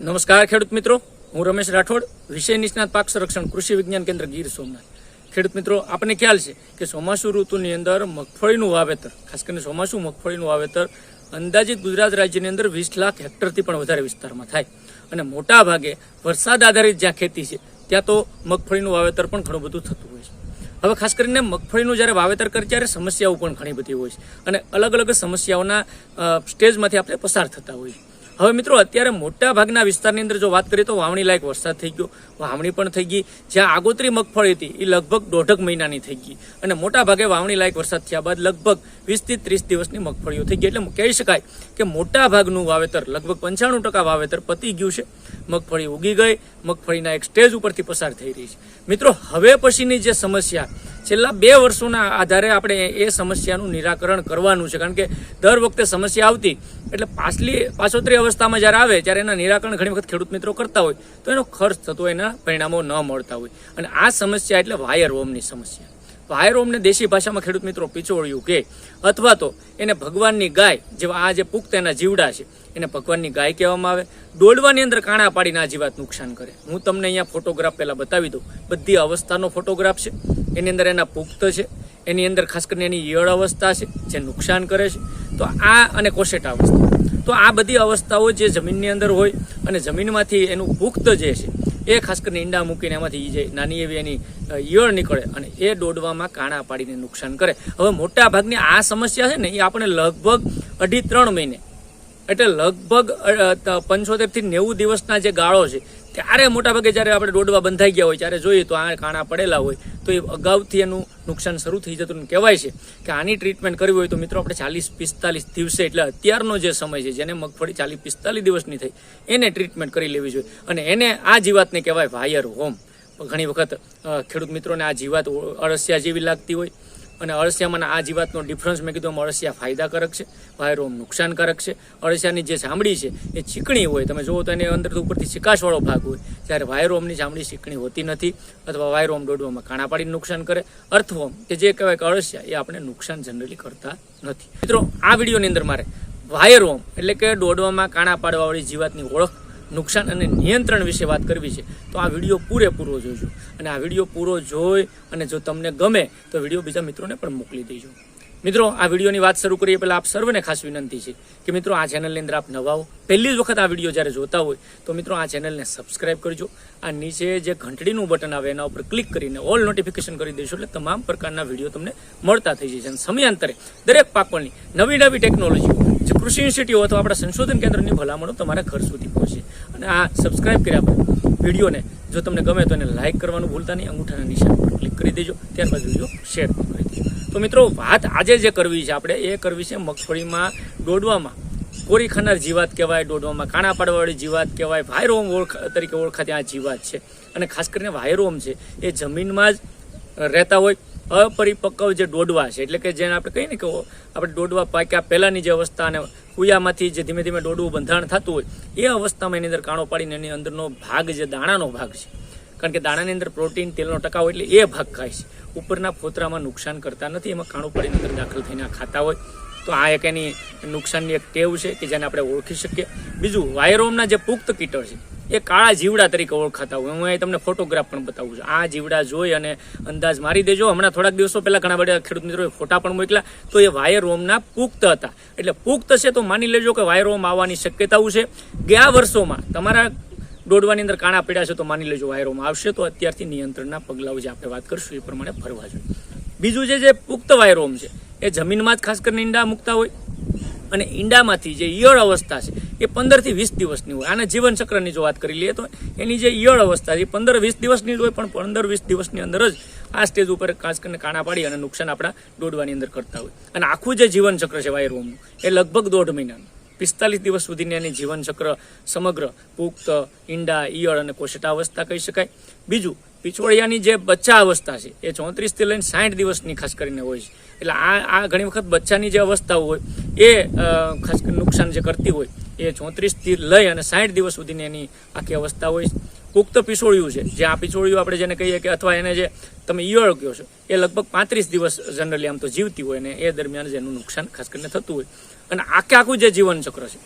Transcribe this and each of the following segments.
નમસ્કાર ખેડૂત મિત્રો, હું રમેશ રાઠોડ, વિષય નિષ્ણાત પાક સંરક્ષણ કૃષિ વિજ્ઞાન કેન્દ્ર ગીર સોમનાથ. ખેડૂત મિત્રો આપણને ખ્યાલ છે કે ચોમાસુ ઋતુની અંદર મગફળીનું વાવેતર, ખાસ કરીને ચોમાસુ મગફળીનું વાવેતર, અંદાજિત ગુજરાત રાજ્યની અંદર વીસ લાખ હેક્ટરથી પણ વધારે વિસ્તારમાં થાય. અને મોટા ભાગે વરસાદ આધારિત જ્યાં ખેતી છે, ત્યાં તો મગફળીનું વાવેતર પણ ઘણું બધું થતું હોય છે. હવે ખાસ કરીને મગફળીનું જ્યારે વાવેતર કરે ત્યારે સમસ્યાઓ પણ ઘણી બધી હોય છે. અને અલગ અલગ સમસ્યાઓના સ્ટેજમાંથી આપણે પસાર થતા હોઈએ. હવે મિત્રો, અત્યારે મોટા ભાગના વિસ્તારની અંદર જો વાત કરીએ તો વાવણી લાયક વરસાદ થઈ ગયો. વાવણી પણ થઈ ગઈ. જ્યાં આગોતરી મગફળી હતી એ લગભગ દોઢક મહિનાની થઈ ગઈ. અને મોટા ભાગે વાવણી લાયક વરસાદ થયા બાદ લગભગ વીસથી ત્રીસ દિવસની મગફળીઓ થઈ ગઈ. એટલે કહી શકાય કે મોટા ભાગનું વાવેતર, લગભગ પંચાણું ટકા વાવેતર પતી ગયું છે. મગફળી ઉગી ગઈ, મગફળીના એક સ્ટેજ ઉપરથી પસાર થઈ રહી છે. મિત્રો, હવે પછીની જે સમસ્યા, છેલ્લા બે વર્ષોના આધારે આપણે એ સમસ્યાનું નિરાકરણ કરવાનું છે. કારણ કે દર વખતે સમસ્યા આવતી, એટલે પાછલી, પાછોતરી અવસ્થામાં જ્યારે આવે, ત્યારે એના નિરાકરણ ઘણી વખત ખેડૂત મિત્રો કરતા હોય, તો એનો ખર્ચ થતો એના પરિણામો ન મળતા હોય. અને આ સમસ્યા એટલે વાયર હોમની સમસ્યા. વાયર વોમને દેશી ભાષામાં ખેડૂત મિત્રો પીછોડ્યું કે, અથવા તો એને ભગવાનની ગાય, જેવા આ જે પુખ્ત એના જીવડા છે એને ભગવાનની ગાય કહેવામાં આવે. દોડવાની અંદર કાણા પાડીને આ જીવાત નુકસાન કરે. હું તમને અહીંયા ફોટોગ્રાફ પહેલાં બતાવી દઉં. બધી અવસ્થાનો ફોટોગ્રાફ છે. એની અંદર એના પુખ્ત છે. એની અંદર ખાસ કરીને એની યળ અવસ્થા છે, જે નુકસાન કરે છે. તો આ અને કોશેટા અવસ્થા. તો આ બધી અવસ્થાઓ જે જમીનની અંદર હોય અને જમીનમાંથી એનું પુખ્ત જે છે, એ ખાસ કરીને ઈંડા મૂકીને એમાંથી જે નાની એવી એની ઈયળ નીકળે અને એ દોડવામાં કાણા પાડીને નુકસાન કરે. હવે મોટા ભાગની આ સમસ્યા છે ને, એ આપણે લગભગ અઢી ત્રણ મહિને એટલે લગભગ પંચોતેરથી નેવું દિવસના જે ગાળો છે, ત્યારે મોટાભાગે જ્યારે આપણે દોડવા બંધાઈ ગયા હોય ત્યારે જોઈએ તો આ કાણા પડેલા હોય, તો એ અગાઉથી એનું નુકસાન શરૂ થઈ જતું કહેવાય છે કે આની ટ્રીટમેન્ટ કરવી હોય તો મિત્રો આપણે ચાલીસ પિસ્તાલીસ દિવસે, એટલે અત્યારનો જે સમય છે, જેને મગફળી ચાલીસ પિસ્તાલીસ દિવસની થઈ, એને ટ્રીટમેન્ટ કરી લેવી જોઈએ. અને એને આ જીવાતને કહેવાય વાયર હોમ ઘણી વખત ખેડૂત મિત્રોને આ જીવાત અળસિયા જેવી લાગતી હોય અને અળસિયામાં આ જીવાતનો ડિફરન્સ મેં કીધું અળસિયા ફાયદાકારક છે, વાયરોમ નુકસાનકારક છે. અળસિયાની જે ચામડી છે, એ ચીકણી હોય. તમે જુઓ તો એની અંદર ઉપરથી ચિકાશવાળો ભાગ હોય. જ્યારે વાયરોમની ચામડી ચીકણી હોતી નથી અથવા વાયરોમ દોડવામાં કાણા પાડીને નુકસાન કરે. અર્થવોમ, કે જે કહેવાય કે અળસિયા, એ આપણે નુકસાન જનરલી કરતા નથી. મિત્રો, આ વિડીયોની અંદર મારે વાયરોમ, એટલે કે દોડવામાં કાણા પાડવાવાળી જીવાતની ઓળખ નુકસાન અને નિયંત્રણ વિશે વાત કરવી છે, તો આ વીડિયો પૂરેપૂરો જોજો. અને આ વીડિયો પૂરો જોઈ અને જો તમને ગમે, તો વીડિયો બીજા મિત્રોને પણ મોકલી દેજો. મિત્રો, આ વિડીયોની વાત શરૂ કરીએ પહેલાં આપ સર્વને ખાસ વિનંતી છે કે મિત્રો, આ ચેનલની અંદર આપ નવા પહેલી જ વખત આ વીડિયો જ્યારે જોતા હોય, તો મિત્રો, આ ચેનલને સબસ્ક્રાઇબ કરજો. આ નીચે જે ઘંટડીનું બટન આવે, એના ઉપર ક્લિક કરીને ઓલ નોટિફિકેશન કરી દેશો, એટલે તમામ પ્રકારના વીડિયો તમને મળતા થઈ જશે અને સમયાંતરે દરેક પાકોની નવી નવી ટેકનોલોજીઓ જે કૃષિ ઇન્સ્ટિટ્યૂટ અથવા આપણા સંશોધન કેન્દ્રની ભલામણો તમારા ઘર સુધી પહોંચે. અને આ સબસ્ક્રાઇબ કર્યા બાદ વિડીયોને જો તમને ગમે તો એને લાઇક કરવાનું ભૂલતા નહીં, અંગૂઠાના નિશાન પર ક્લિક કરી દેજો. ત્યારબાદ વીડિયો શેર પણ કરી દેજો. તો મિત્રો, વાત આજે જે કરવી છે આપણે, એ કરવી છે મગફળીમાં દોડવામાં. કોરી ખાનાર જીવાત કહેવાય, દોડવામાં કાણા પાડવાવાળી જીવાત કહેવાય, વાયરોમ ઓળખ, તરીકે ઓળખાતી આ જીવાત છે. અને ખાસ કરીને વાયરોમ છે, એ જમીનમાં જ રહેતા હોય અપરિપક્વ જે ડોડવા છે, એટલે કે જેને આપણે કહીએ ને કે આપણે ડોડવા પાક્યા પહેલાંની જે અવસ્થા અને કુયામાંથી જે ધીમે ધીમે ડોડવું બંધારણ થતું હોય, એ અવસ્થામાં એની અંદર કાણો પાડીને એની અંદરનો ભાગ જે દાણાનો ભાગ છે. કારણ કે દાણાની અંદર પ્રોટીન, તેલનો ટકાવ એટલે એ ભાગ ખાય છે. ઉપરના ફોતરામાં નુકસાન કરતા નથી, એમાં કાણું પાડીને અંદર દાખલ થઈને ખાતા હોય. તો આ એક એની નુકસાનની એક ટેવ છે કે જેને આપણે ઓળખી શકીએ. બીજું, વાયરોમના જે પુખ્ત કીટળ છે, એ કાળા જીવડા તરીકે ઓળખાતા હોય. હું અહીં તમને ફોટોગ્રાફ પણ બતાવું છું. આ જીવડા જોઈ અને અંદાજ મારી દેજો. હમણાં થોડાક દિવસો પહેલાં ઘણા બધા ખેડૂત મિત્રોએ ફોટા પણ મોકલા તો એ વાયરોમના પુખ્ત હતા. એટલે પુખ્ત છે તો માની લેજો કે વાયરોમ આવવાની શક્યતાઓ છે. ગયા વર્ષોમાં તમારા દોડવાની અંદર કાણા પડ્યા છે તો માની લેજો વાયરોમ આવશે. તો અત્યારથી નિયંત્રણના પગલાઓ જે આપણે વાત કરશું એ પ્રમાણે ભરવા જોઈએ. બીજું છે જે પુખ્ત વાયરોમ છે એ જમીનમાં જ ખાસ કરીને ઈંડા મૂકતા હોય. અને ઈંડામાંથી જે ઈયળ અવસ્થા છે, એ પંદરથી વીસ દિવસની હોય. આના જીવન ચક્રની જો વાત કરી લઈએ તો એની જે ઈયળ અવસ્થા છે, એ પંદર વીસ દિવસની જ હોય, પણ પંદર વીસ દિવસની અંદર જ આ સ્ટેજ ઉપર ખાસ કરીને કાણા પાડી અને નુકસાન આપણા દોડવાની અંદર કરતા હોય. અને આખું જે જીવનચક્ર છે વાયરોમનું એ લગભગ દોઢ મહિનાનું. પિસ્તાલીસ દિવસ સુધીની એની જીવનચક્ર સમગ્ર પુખ્ત, ઈંડા, ઈયળ અને કોશટા અવસ્થા કહી શકાય. બીજું પિછોડિયાની જે બચ્ચા અવસ્થા છે, એ ચોત્રીસથી લઈને સાઠ દિવસની ખાસ કરીને હોય છે. એટલે આ આ ઘણી વખત બચ્ચાની જે અવસ્થાઓ હોય, એ ખાસ કરીને નુકસાન જે કરતી હોય, એ ચોત્રીસથી લઈ અને સાઠ દિવસ સુધીની એની આખી અવસ્થા હોય છે. પુખ્ત પિછોડિયું છે, જે આ પિછોડિયું આપણે જેને કહીએ કે અથવા એને જે તમે ઈયળ કહો છો, એ લગભગ પાંત્રીસ દિવસ જનરલી આમ તો જીવતી હોય ને એ દરમિયાન જેનું નુકસાન ખાસ કરીને થતું હોય. અને આખે આખું જે જીવનચક્ર છે,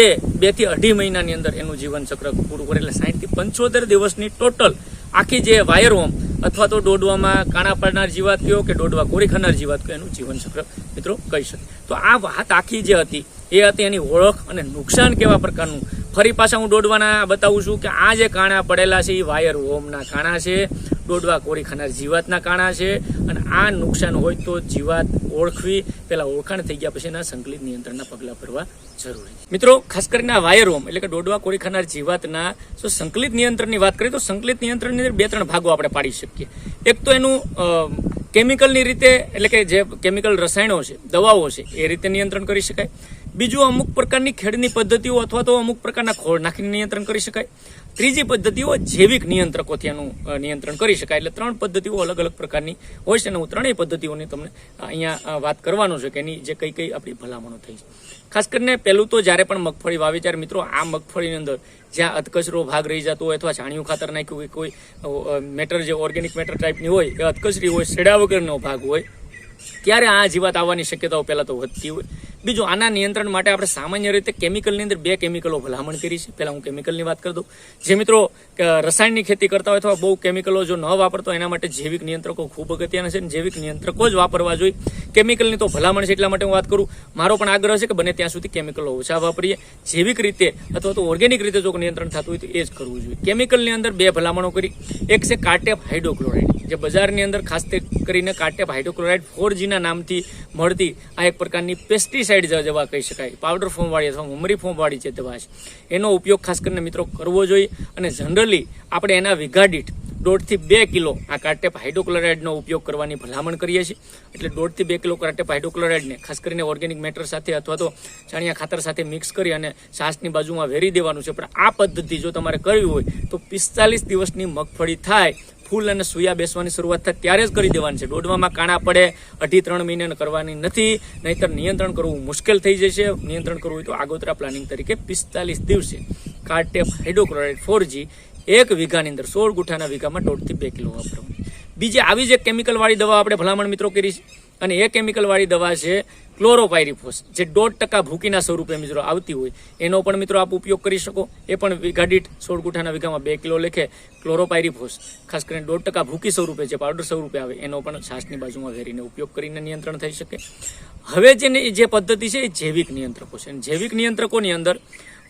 એ બેથી અઢી મહિનાની અંદર એનું જીવન ચક્ર પૂરું કરે, એટલે સાઠથી પંચોતેર દિવસની ટોટલ આખી જે વાયર વોમ અથવા તો દોડવામાં કાણા પડનાર જીવાત કયો કે દોડવા કોરી ખાનાર જીવાત કયો એનું જીવન ચક્ર મિત્રો કહી શકે. તો આ વાત આખી જે હતી, એ હતી એની ઓળખ અને નુકસાન કેવા પ્રકારનું? ફરી પાછા હું દોડવાના બતાવું છું કે આ જે કાણા પડેલા છે, એ વાયર વોમના કાણા છે. દોડવા કોરી ખાનાર જીવાતના કાણા છે અને આ નુકસાન હોય તો જીવાત ઓળખવી, પેલા ઓળખાણ થઈ ગયા પછી એના સંકલિત નિયંત્રણના પગલાં ભરવા જરૂરી છે. મિત્રો, ખાસ કરીને આ વાયર વોમ એટલે કે દોડવા કોરી ખાનાર જીવાતના જો સંકલિત નિયંત્રણની વાત કરીએ તો સંકલિત નિયંત્રણની અંદર બે ત્રણ ભાગો આપણે પાડી શકીએ એક તો એનું કેમિકલની રીતે એટલે કે જે કેમિકલ રસાયણો છે, દવાઓ છે, એ રીતે નિયંત્રણ કરી શકાય બીજું અમુક પ્રકારની ખેડની પદ્ધતિઓ અથવા તો અમુક પ્રકારના ખોળ નાખીને નિયંત્રણ કરી શકાય. ત્રીજી પદ્ધતિઓ જૈવિક નિયંત્રકોથી આનું નિયંત્રણ કરી શકાય. એટલે ત્રણ પદ્ધતિઓ અલગ અલગ પ્રકારની હોય છે અને હું ત્રણેય પદ્ધતિઓની તમને અહીંયા વાત કરવાનો છે કે એની જે કઈ કઈ આપણી ભલામણો થઈ છે. ખાસ કરીને પહેલું તો જ્યારે પણ મગફળી વાવે ત્યારે મિત્રો આ મગફળીની અંદર જ્યાં અધકચરો ભાગ રહી જતો હોય અથવા છાણિયું ખાતર નાખ્યું હોય, કોઈ મેટર જે ઓર્ગેનિક મેટર ટાઈપની હોય, એ અધકચરી હોય સેડા વગરનો ભાગ હોય ત્યારે આ જીવાત આવવાની શક્યતાઓ પહેલાં તો વધતી હોય. બીજું, આના નિયંત્રણ માટે આપણે સામાન્ય રીતે કેમિકલની અંદર બે કેમિકલો ભલામણ કરી છે. પહેલાં હું કેમિકલની વાત કરી જે મિત્રો રસાયણની ખેતી કરતા હોય અથવા બહુ કેમિકલો જો ન વાપરતો એના માટે જૈવિક નિયંત્રકો ખૂબ અગત્યના છે જૈવિક નિયંત્રકો જ વાપરવા જોઈએ. કેમિકલની તો ભલામણ છે એટલા માટે હું વાત કરું. મારો પણ આગ્રહ છે કે બને ત્યાં સુધી કેમિકલો ઓછા વાપરીએ. જૈવિક રીતે અથવા તો ઓર્ગેનિક રીતે જો નિયંત્રણ થતું હોય તો એ જ કરવું જોઈએ. કેમિકલની અંદર બે ભલામણો કરી. એક છે કાર્ટેપ હાઇડ્રોક્લોરાઇડ જે બજારની અંદર ખાસ કરીને કાર્ટેપ હાઇડ્રોક્લોરાઇડ ફોર જીના નામથી મળતી આ એક પ્રકારની પેસ્ટિસાઇડ દવા કહી શકાય. પાવડર ફોર્મવાળી અથવા મમરી ફોર્મવાળી જે દવા છે, એનો ઉપયોગ ખાસ કરીને મિત્રો કરવો જોઈએ અને જનરલી આપણે એના વીઘા દીઠ દોઢથી બે કિલો આ કાર્ટેપ હાઇડ્રોક્લોરાઇડનો ઉપયોગ કરવાની ભલામણ કરીએ છીએ. એટલે દોઢથી બે કિલો કાર્ટેપ હાઇડ્રોક્લોરાઇડને ખાસ કરીને ઓર્ગેનિક મેટર સાથે અથવા તો છાણિયા ખાતર સાથે મિક્સ કરી અને શ્વાસની બાજુમાં વેરી દેવાનું છે. પણ આ પદ્ધતિ જો તમારે કરવી હોય તો પિસ્તાલીસ દિવસની મગફળી થાય ફૂલ અને સુયા બેસવાની શરૂઆત થાય ત્યારે જ કરી દેવાની છે. દોડવામાં કાણા પડે, અઢી ત્રણ મહિને કરવાની નથી, નહીતર નિયંત્રણ કરવું મુશ્કેલ થઈ જશે. નિયંત્રણ કરવું હોય તો આગોતરા પ્લાનિંગ તરીકે પિસ્તાલીસ દિવસે. કાર્ટેપ હાઇડ્રોક્લોરાઇડ ફોર એક વીઘાની અંદર સોળ ગુઠાના વીઘામાં દોઢથી બે કિલો વાપરવાની બીજી આવી જ એક કેમિકલવાળી દવા આપણે ભલામણ મિત્રો કરી છે. અને એ કેમિકલવાળી દવા છે ક્લોરોપાયરીફોસ જે દોઢ ટકા ભૂકીના સ્વરૂપે મિત્રો આવતી હોય. એનો પણ મિત્રો આપ ઉપયોગ કરી શકો. એ પણ વીઘા દીઠ સોળ વીઘામાં બે કિલો લેખે ક્લોરોપાયરીફોસ ખાસ કરીને દોઢ ટકા ભૂકી સ્વરૂપે જે પાવડર સ્વરૂપે આવે, એનો પણ છાશની બાજુમાં વેરીને ઉપયોગ કરીને નિયંત્રણ થઈ શકે. હવે જે ને- જે પદ્ધતિ છે એ જૈવિક નિયંત્રકો છે. જૈવિક નિયંત્રકોની અંદર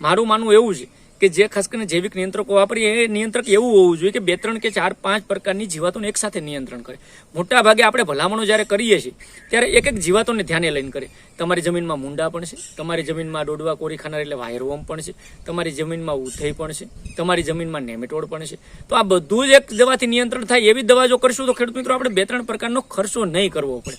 મારું માનવું એવું છે કે જે ખાસ કરીને જૈવિક નિયંત્રકો વાપરીએ, એ નિયંત્રક એવું હોવું જોઈએ કે બે, ત્રણ કે ચાર, પાંચ પ્રકારની જીવાતોને એકસાથે નિયંત્રણ કરે. મોટા ભાગે આપણે ભલામણો જ્યારે કરીએ છીએ, ત્યારે એક એક જીવાતોને ધ્યાને લઈને કરે તમારી જમીનમાં મૂંડા પણ છે, તમારી જમીનમાં ડોડવા કોરી ખાનાર એટલે વાયરવોમ પણ છે, તમારી જમીનમાં ઉથઈ પણ છે, તમારી જમીનમાં નેમેટોડ પણ છે. તો આ બધું જ એક દવાથી નિયંત્રણ થાય એવી દવા જો કરશું તો ખેડૂત મિત્રો, આપણે બે, ત્રણ પ્રકારનો ખર્ચો નહીં કરવો પડે.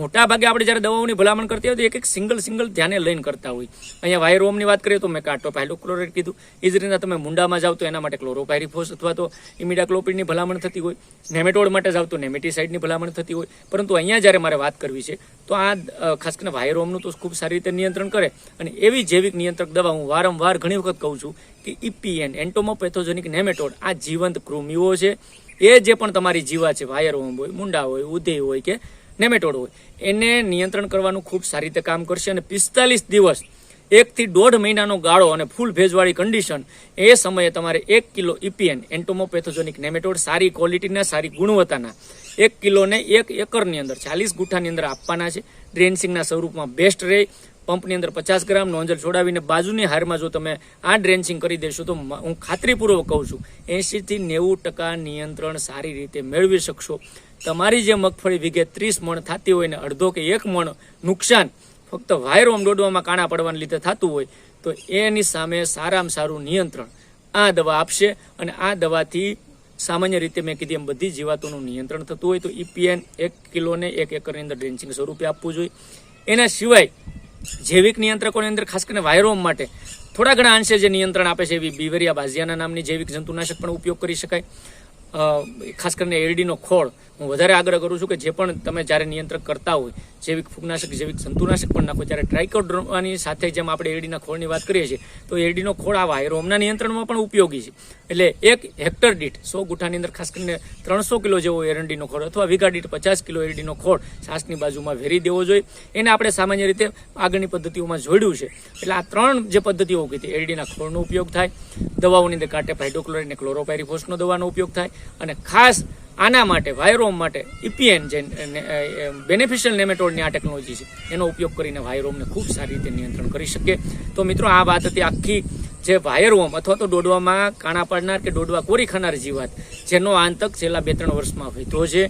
મોટા ભાગે આપણે જ્યારે દવાઓની ભલામણ કરતી હોય તો એક એક સિંગલ સિંગલ ધ્યાને લઈને કરતા હોય. અહીંયા વાયરોમની વાત કરીએ તો મેં હાઇડ્રોક્લોરાઇડ કીધું. એ જ રીતના તમે મુંડામાં જાઓ તો એના માટે ક્લોરોપાયરીફોસ અથવા તો ઇમિડાક્લોપિડની ભલામણ થતી હોય. નેમેટોડ માટે જાવ તો નેમેટીસાઇડની ભલામણ થતી હોય. પરંતુ અહીંયા જ્યારે મારે વાત કરવી છે, તો આ ખાસ કરીને વાયરોમનું તો ખૂબ સારી રીતે નિયંત્રણ કરે. અને એવી જૈવિક નિયંત્રક દવા હું વારંવાર ઘણી વખત કહું છું કે ઇપીએન એન્ટોમોપેથોજેનિક નેમેટોડ, આ જીવંત કૃમિઓ છે. એ જે પણ તમારી જીવા છે વાયરવોમ હોય, મુંડા હોય ઉદય હોય કે નેમેટોડ હોય. એને નિયંત્રણ કરવાનું ખૂબ સારી રીતે કામ કરશે અને પિસ્તાલીસ દિવસ, એકથી દોઢ મહિનાનો ગાળો અને ફૂલ ભેજવાળી કન્ડિશન એ સમયે તમારે એક કિલો ઇપીએન એન્ટોમોપેથોજેનિક નેમેટોડ સારી ક્વોલિટીના સારી ગુણવત્તાના, એક કિલોને એક એકરની અંદર, ચાલીસ ગુઠાની અંદર આપવાના છે. ડ્રેન્સિંગના સ્વરૂપમાં બેસ્ટ રહે. પંપની અંદર પચાસ ગ્રામ નોંજલ છોડાવીને બાજુની હારમાં જો તમે આ ડ્રેન્સિંગ કરી દેશો તો હું ખાતરીપૂર્વક કહું છું, એંશીથી નેવું ટકા નિયંત્રણ સારી રીતે મેળવી શકશો. તમારી જે મગફળી વીઘે ત્રીસ મણ થતી હોય ને અડધો કે એક મણ નુકસાન ફક્ત વાયરોમ દોડવામાં કાણા પડવાને લીધે થતું હોય, તો એની સામે સારામાં સારું નિયંત્રણ આ દવા આપશે અને આ દવાથી સામાન્ય રીતે મેં કીધી એમ બધી જીવાતોનું નિયંત્રણ થતું હોય, તો ઈપીએન એક કિલોને એક એકરની અંદર ડ્રેન્ચિંગ સ્વરૂપે આપવું જોઈએ. એના સિવાય જૈવિક નિયંત્રકોની અંદર ખાસ કરીને વાયરોમ માટે થોડા ઘણા અંશે જે નિયંત્રણ આપે છે, એવી બીવરિયા બાઝિયાના નામની જૈવિક જંતુનાશક પણ ઉપયોગ કરી શકાય. ખાસ કરીને એરડીનો ખોળ, હું વધારે આગ્રહ કરું છું કે જે પણ તમે જ્યારે નિયંત્રક કરતા હોય, જૈવિક ફૂગનાશક, જૈવિક જંતુનાશક પણ નાખો, ત્યારે ટ્રાઇકોડ્રોમાની સાથે જેમ આપણે એરડીના ખોળની વાત કરીએ છીએ, તો એરડીનો ખોળ આ વાયરોમના નિયંત્રણમાં પણ ઉપયોગી છે. એટલે એક હેક્ટર દીઠ સો ગુઠાની અંદર ખાસ કરીને ત્રણસો કિલો જેવો એરંડીનો ખોળ અથવા વીઘા દીઠ પચાસ કિલો એરડીનો ખોળ છાસની બાજુમાં વેરી દેવો જોઈએ. એને આપણે સામાન્ય રીતે આગળની પદ્ધતિઓમાં જોડ્યું છે. એટલે આ ત્રણ જે પદ્ધતિઓ કીધી એરડીના ખોળનો ઉપયોગ થાય, દવાઓની અંદર કાંટે હાઇડ્રોક્લોરાઇડ અને ક્લોરોપાયરીફોસનો દવાનો ઉપયોગ થાય અને ખાસ આના માટે, વાયરોમ માટે ઇપીએન જે બેનિફિશિયલ નેમેટોડની આ ટેકનોલોજી છે, એનો ઉપયોગ કરીને વાયરોમને ખૂબ સારી રીતે નિયંત્રણ કરી શકીએ. તો મિત્રો, આ વાત હતી આખી જે વાયરવોમ અથવા તો દોડવામાં કાણા પાડનાર કે દોડવા કોરી ખાનાર જીવાત, જેનો આંતક છેલ્લા બે ત્રણ વર્ષમાં વધ્યો છે.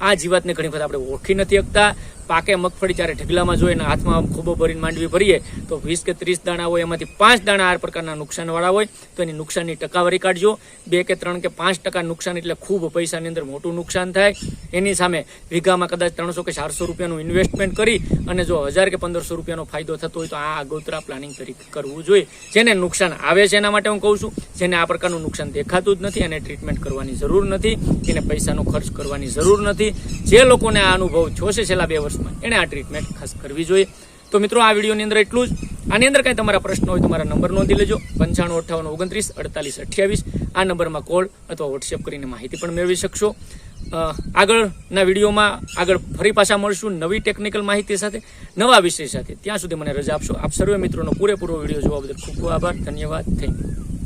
આ જીવાતને ઘણી વખત આપણે ઓળખી નથી શકતા. પાકે મગફળી જ્યારે ઢગલામાં જોઈએ હાથમાં ખૂબ ભરીને માંડવી ભરીએ, તો વીસ કે ત્રીસ દાણા હોય, એમાંથી પાંચ દાણા આ પ્રકારના નુકસાનવાળા હોય, તો એની નુકસાનની ટકાવારી કાઢજો. બે કે ત્રણ કે પાંચ ટકા નુકસાન એટલે ખૂબ પૈસાની અંદર મોટું નુકસાન થાય. એની સામે વીઘામાં કદાચ ત્રણસો કે ચારસો રૂપિયાનું ઇન્વેસ્ટમેન્ટ કરી અને જો હજાર કે પંદરસો રૂપિયાનો ફાયદો થતો હોય, તો આ આગોતરા પ્લાનિંગ તરીકે કરવું જોઈએ. જેને નુકસાન આવે છે એના માટે હું કહું છું, જેને આ પ્રકારનું નુકસાન દેખાતું જ નથી, એને ટ્રીટમેન્ટ કરવાની જરૂર નથી, એને પૈસાનો ખર્ચ કરવાની જરૂર નથી. જે લોકોને આ અનુભવ છો છેલ્લા બે વર્ષમાં એણે આ ટ્રીટમેન્ટ ખાસ કરવી જોઈએ. તો મિત્રો, આ વિડીયોની અંદર એટલું જ. આની અંદર કાંઈ તમારા પ્રશ્ન હોય તો મારા નંબર નોંધી લેજો. પંચાણું, અઠ્ઠાવન, ઓગણત્રીસ, અડતાલીસ, અઠ્યાવીસ. આ નંબરમાં કોલ અથવા વોટ્સએપ કરીને માહિતી પણ મેળવી શકશો. આગળના વિડીયોમાં આગળ ફરી પાછા મળશું નવી ટેકનિકલ માહિતી સાથે, નવા વિષય સાથે. ત્યાં સુધી મને રજા આપશો. આપ સર્વે મિત્રોનો પૂરેપૂરો વીડિયો જોવા બદલ ખૂબ ખૂબ આભાર. ધન્યવાદ. Thank you.